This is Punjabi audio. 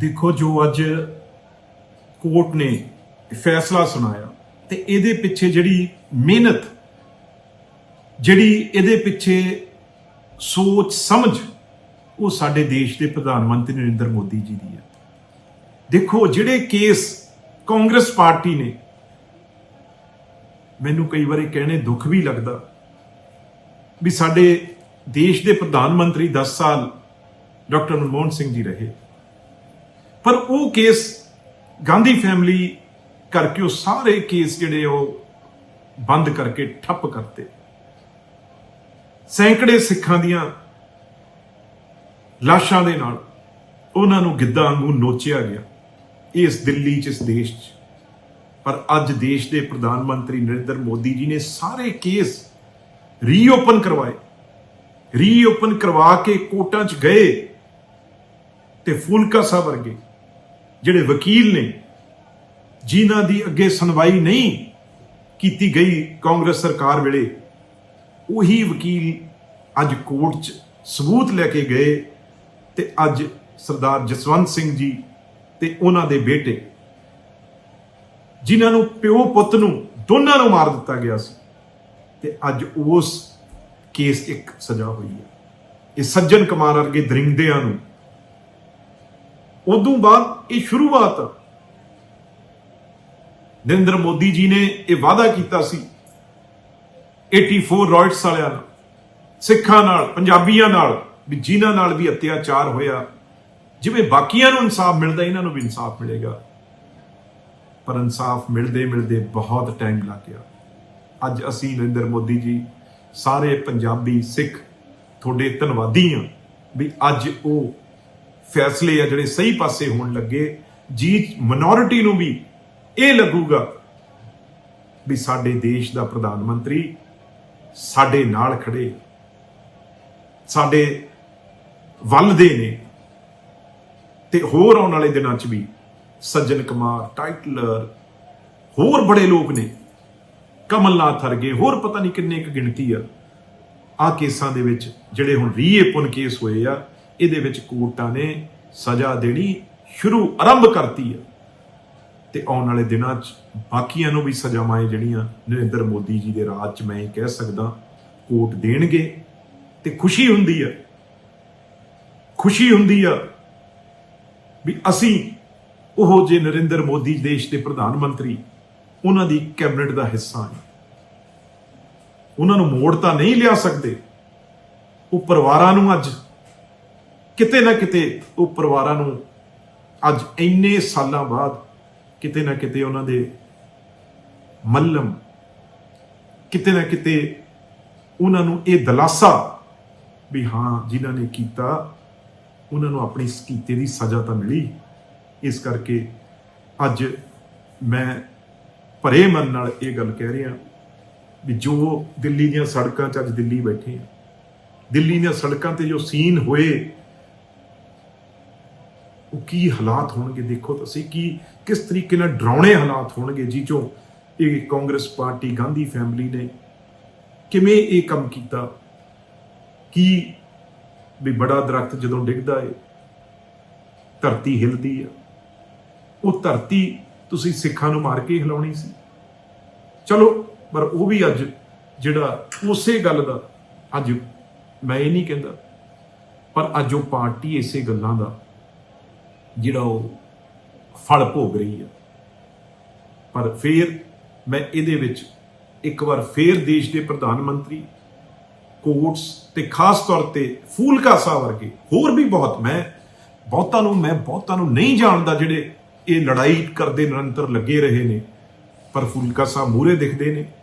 ਦੇਖੋ ਜੋ ਅੱਜ ਕੋਰਟ ਨੇ ਫੈਸਲਾ ਸੁਣਾਇਆ ਤੇ ਇਹਦੇ ਪਿੱਛੇ ਜਿਹੜੀ ਮਿਹਨਤ, ਜਿਹੜੀ ਇਹਦੇ ਪਿੱਛੇ ਸੋਚ ਸਮਝ, ਉਹ ਸਾਡੇ ਦੇਸ਼ ਦੇ ਪ੍ਰਧਾਨ ਮੰਤਰੀ ਨਰਿੰਦਰ ਮੋਦੀ ਜੀ ਦੀ ਹੈ। ਦੇਖੋ ਜਿਹੜੇ ਕੇਸ ਕਾਂਗਰਸ ਪਾਰਟੀ ਨੇ, ਮੈਨੂੰ ਕਈ ਵਾਰੀ ਕਹਿਣੇ ਦੁੱਖ ਵੀ ਲੱਗਦਾ ਵੀ ਸਾਡੇ ਦੇਸ਼ ਦੇ ਪ੍ਰਧਾਨ ਮੰਤਰੀ 10 ਸਾਲ ਡਾਕਟਰ ਮਨਮੋਹਨ ਸਿੰਘ ਜੀ ਰਹੇ। ਪਰ ਉਹ ਕੇਸ ਗਾਂਧੀ ਫੈਮਿਲੀ ਕਰਕੇ ਉਹ ਸਾਰੇ ਕੇਸ ਜਿਹੜੇ ਉਹ ਬੰਦ ਕਰਕੇ ਠੱਪ ਕਰਤੇ। ਸੈਂਕੜੇ ਸਿੱਖਾਂ ਦੀਆਂ ਲਾਸ਼ਾਂ ਦੇ ਨਾਲ ਉਹਨਾਂ ਨੂੰ ਗਿੱਧਾ ਵਾਂਗੂ ਨੋਚਿਆ ਗਿਆ, ਇਸ ਦਿੱਲੀ 'ਚ, ਇਸ ਦੇਸ਼ 'ਚ। ਪਰ ਅੱਜ ਦੇਸ਼ ਦੇ ਪ੍ਰਧਾਨ ਮੰਤਰੀ ਨਰਿੰਦਰ ਮੋਦੀ ਜੀ ਨੇ ਸਾਰੇ ਕੇਸ ਰੀਓਪਨ ਕਰਵਾਏ। ਰੀਓਪਨ ਕਰਵਾ ਕੇ ਕੋਰਟਾਂ 'ਚ ਗਏ ਤੇ ਫੂਲਕਾ ਸਾਹਿਬ ਵਰਗੇ ਜਿਹੜੇ ਵਕੀਲ ਨੇ, ਜਿਨ੍ਹਾਂ ਦੀ ਅੱਗੇ ਸੁਣਵਾਈ ਨਹੀਂ ਕੀਤੀ ਗਈ ਕਾਂਗਰਸ ਸਰਕਾਰ ਵੇਲੇ, ਉਹੀ ਵਕੀਲ ਅੱਜ ਕੋਰਟ 'ਚ ਸਬੂਤ ਲੈ ਕੇ ਗਏ ਤੇ ਅੱਜ ਸਰਦਾਰ ਜਸਵੰਤ ਸਿੰਘ ਜੀ ਤੇ ਉਹਨਾਂ ਦੇ ਬੇਟੇ, ਜਿਨ੍ਹਾਂ ਨੂੰ ਪਿਓ ਪੁੱਤ ਨੂੰ ਦੋਨਾਂ ਨੂੰ ਮਾਰ ਦਿੱਤਾ ਗਿਆ ਸੀ ਤੇ ਅੱਜ ਉਸ ਕੇਸ ਇੱਕ ਸਜ਼ਾ ਹੋਈ ਹੈ। ਇਹ ਸੱਜਣ ਕੁਮਾਰ ਵਰਗੇ ਦਰਿੰਦਿਆਂ ਨੂੰ ਉਦੋਂ ਬਾਅਦ ਇਹ ਸ਼ੁਰੂਆਤ ਨਰਿੰਦਰ ਮੋਦੀ ਜੀ ਨੇ ਇਹ ਵਾਅਦਾ ਕੀਤਾ ਸੀ। 84 ਰਾਇਟਸ ਵਾਲਿਆਂ ਨਾਲ, ਸਿੱਖਾਂ ਨਾਲ, ਪੰਜਾਬੀਆਂ ਨਾਲ ਵੀ ਜਿਨ੍ਹਾਂ ਨਾਲ ਵੀ ਅਤਿਆਚਾਰ ਹੋਇਆ। ਜਿਵੇਂ ਬਾਕੀਆਂ ਨੂੰ ਇਨਸਾਫ ਮਿਲਦਾ ਇਹਨਾਂ ਨੂੰ ਵੀ ਇਨਸਾਫ ਮਿਲੇਗਾ। ਪਰ ਇਨਸਾਫ ਮਿਲਦੇ ਮਿਲਦੇ ਬਹੁਤ ਟਾਈਮ ਲੱਗ ਗਿਆ। ਅੱਜ ਅਸੀਂ ਨਰਿੰਦਰ ਮੋਦੀ ਜੀ, ਸਾਰੇ ਪੰਜਾਬੀ ਸਿੱਖ, ਤੁਹਾਡੇ ਧੰਨਵਾਦੀ ਆ ਵੀ ਅੱਜ ਉਹ ਫੈਸਲੇ ਆ ਜਿਹੜੇ ਸਹੀ ਪਾਸੇ ਹੋਣ ਲੱਗੇ ਜੀ ਮਿਨੋਰਿਟੀ ਨੂੰ ਵੀ ਇਹ ਲੱਗੂਗਾ ਵੀ ਸਾਡੇ ਦੇਸ਼ ਦਾ ਪ੍ਰਧਾਨ ਮੰਤਰੀ ਸਾਡੇ ਨਾਲ ਖੜੇ ਸਾਡੇ ਵੱਲ ਦੇ ਨੇ ਤੇ ਹੋਰ ਆਉਣ ਵਾਲੇ ਦਿਨਾਂ 'ਚ ਵੀ ਸੱਜਣ ਕੁਮਾਰ, ਟਾਈਟਲਰ, ਹੋਰ ਬੜੇ ਲੋਕ ਨੇ। ਕਮਲਨਾਥ ਵਰਗੇ, ਹੋਰ ਪਤਾ ਨਹੀਂ ਕਿੰਨੇ ਕੁ ਗਿਣਤੀ ਆ। ਆ ਕੇਸਾਂ ਦੇ ਵਿੱਚ ਜਿਹੜੇ ਹੁਣ ਰੀਏਪਨ ਕੇਸ ਹੋਏ ਆ ਇਹਦੇ ਵਿੱਚ ਕੋਰਟਾਂ ਨੇ ਸਜ਼ਾ ਦੇਣੀ ਸ਼ੁਰੂ ਆਰੰਭ ਕਰਤੀ ਆ ਤੇ ਆਉਣ ਵਾਲੇ ਦਿਨਾਂ 'ਚ ਬਾਕੀਆਂ ਨੂੰ ਵੀ ਸਜ਼ਾਵਾਂ ਜਿਹੜੀਆਂ ਨਰਿੰਦਰ ਮੋਦੀ ਜੀ ਦੇ ਰਾਜ 'ਚ ਮੈਂ ਇਹ ਕਹਿ ਸਕਦਾ ਕੋਰਟ ਦੇਣਗੇ ਤੇ ਖੁਸ਼ੀ ਹੁੰਦੀ ਆ ਖੁਸ਼ੀ ਹੁੰਦੀ ਆ ਵੀ ਅਸੀਂ ਉਹ ਜੇ ਨਰਿੰਦਰ ਮੋਦੀ ਦੇਸ਼ ਦੇ ਪ੍ਰਧਾਨ ਮੰਤਰੀ, ਉਹਨਾਂ ਦੀ ਕੈਬਨਿਟ ਦਾ ਹਿੱਸਾ ਹਾਂ। ਉਹਨਾਂ ਨੂੰ ਮੋੜ ਤਾਂ ਨਹੀਂ ਲਿਆ ਸਕਦੇ। ਉਹ ਪਰਿਵਾਰਾਂ ਨੂੰ ਅੱਜ ਕਿਤੇ ਨਾ ਕਿਤੇ ਉਹ ਪਰਿਵਾਰਾਂ ਨੂੰ ਅੱਜ ਇੰਨੇ ਸਾਲਾਂ ਬਾਅਦ ਕਿਤੇ ਨਾ ਕਿਤੇ ਉਹਨਾਂ ਦੇ ਮੱਲਮ, ਕਿਤੇ ਨਾ ਕਿਤੇ ਉਹਨਾਂ ਨੂੰ ਇਹ ਦਲਾਸਾ ਵੀ ਹਾਂ, ਜਿਨ੍ਹਾਂ ਨੇ ਕੀਤਾ, ਉਹਨਾਂ ਨੂੰ ਆਪਣੀ ਇਸ ਕੀਤੇ ਦੀ ਸਜ਼ਾ ਤਾਂ ਮਿਲੀ। ਇਸ ਕਰਕੇ ਅੱਜ ਮੈਂ ਭਰੇ ਮਨ ਨਾਲ ਇਹ ਗੱਲ ਕਹਿ ਰਿਹਾ ਵੀ ਜੋ ਦਿੱਲੀ ਦੀਆਂ ਸੜਕਾਂ 'ਚ ਅੱਜ ਦਿੱਲੀ ਬੈਠੇ ਆ, ਦਿੱਲੀ ਦੀਆਂ ਸੜਕਾਂ ਤੇ ਜੋ ਸੀਨ ਹੋਏ ਉਹ ਕੀ ਹਾਲਾਤ ਹੋਣਗੇ ਦੇਖੋ ਤੁਸੀਂ ਕੀ, ਕਿਸ ਤਰੀਕੇ ਨਾਲ ਡਰਾਉਣੇ ਹਾਲਾਤ ਹੋਣਗੇ ਜੀ ਚੋਂ ਇਹ ਕਾਂਗਰਸ ਪਾਰਟੀ ਗਾਂਧੀ ਫੈਮਿਲੀ ਨੇ ਕਿਵੇਂ ਇਹ ਕੰਮ ਕੀਤਾ? ਕੀ ਵੀ ਬੜਾ ਦਰਖਤ ਜਦੋਂ ਡਿੱਗਦਾ ਏ, ਧਰਤੀ ਹਿਲਦੀ ਆ। ਉਹ ਧਰਤੀ ਤੁਸੀਂ ਸਿੱਖਾਂ ਨੂੰ ਮਾਰ ਕੇ ਹਿਲਾਉਣੀ ਸੀ। ਚਲੋ, ਪਰ ਉਹ ਵੀ ਅੱਜ ਜਿਹੜਾ ਉਸੇ ਗੱਲ ਦਾ, ਅੱਜ ਮੈਂ ਇਹ ਨਹੀਂ ਕਹਿੰਦਾ, ਪਰ ਅੱਜ ਉਹ ਪਾਰਟੀ ਇਸੇ ਗੱਲਾਂ ਦਾ ਜਿਹੜਾ ਉਹ ਫਲ ਭੋਗ ਰਹੀ ਹੈ ਪਰ ਫਿਰ ਮੈਂ ਇਹਦੇ ਵਿੱਚ ਇੱਕ ਵਾਰ ਫੇਰ ਦੇਸ਼ ਦੇ ਪ੍ਰਧਾਨ ਮੰਤਰੀ, ਕੋਟਸ ਤੇ ਖਾਸ ਤੌਰ ਤੇ ਫੂਲਕਾ ਸਾਹਿਬ ਵਰਗੇ ਹੋਰ ਵੀ ਬਹੁਤ ਮੈਂ ਬਹੁਤਾਂ ਨੂੰ, ਮੈਂ ਬਹੁਤਾਂ ਨੂੰ ਨਹੀਂ ਜਾਣਦਾ ਜਿਹੜੇ ਇਹ ਲੜਾਈ ਕਰਦੇ ਨਿਰੰਤਰ ਲੱਗੇ ਰਹੇ ਨੇ, ਪਰ ਫੂਲਕਾ ਸਾਹਿਬ ਮੂਰੇ ਦਿਖਦੇ ਨੇ।